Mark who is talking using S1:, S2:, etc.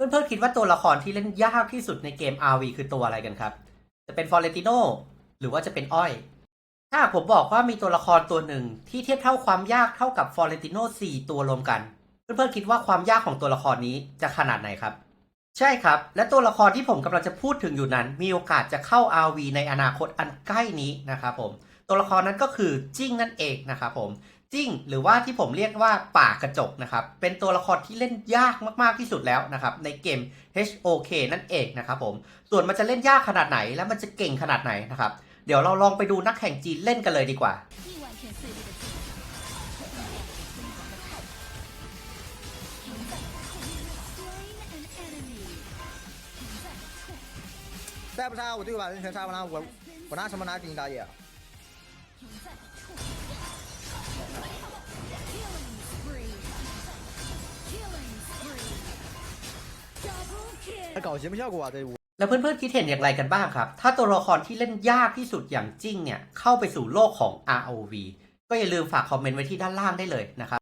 S1: เพื่อนๆคิดว่าตัวละครที่เล่นยากที่สุดในเกม RV คือตัวอะไรกันครับ จะเป็นฟอร์เรติโนหรือว่าจะเป็นอ้อย ถ้าผมบอกว่ามีตัวละครตัวหนึ่งที่เทียบเท่าความยากเท่ากับฟอร์เรติโน4ตัวรวมกัน เพื่อนๆคิดว่าความยากของตัวละครนี้จะขนาดไหนครับ ใช่ครับ และตัวละครที่ผมกำลังจะพูดถึงอยู่นั้น มีโอกาสจะเข้า RV ในอนาคตอันใกล้นี้นะครับผม ตัวละครนั้นก็คือจิ้งนั่นเองนะครับผม จิ้งหรือว่าที่ผมเรียกว่าป่ากระจกนะครับ เป็นตัวละครที่เล่นยากมากๆที่สุดแล้วนะครับ ในเกม HOK นั่นเองนะครับผม ส่วนมันจะเล่นยากขนาดไหน และมันจะเก่งขนาดไหนนะครับ เดี๋ยวเราลองไปดูนักแข่งจีนเล่นกันเลยดีกว่า
S2: 亿万片碎裂的记忆，却依然疯狂的太阳。停在后面，slain an enemy。停在后
S3: 再不杀我队友把人全杀完了，我我拿什么拿金大爷？啊 还
S2: kill。
S3: 搞节目效果啊这一屋。
S1: แล้วเพื่อนๆคิดเห็นอย่างไรกันบ้างครับ ถ้าตัวละครที่เล่นยากที่สุดอย่างจิ้งเนี่ย เข้าไปสู่โลกของ ROV ก็อย่าลืมฝากคอมเมนต์ไว้ที่ด้านล่างได้เลยนะครับ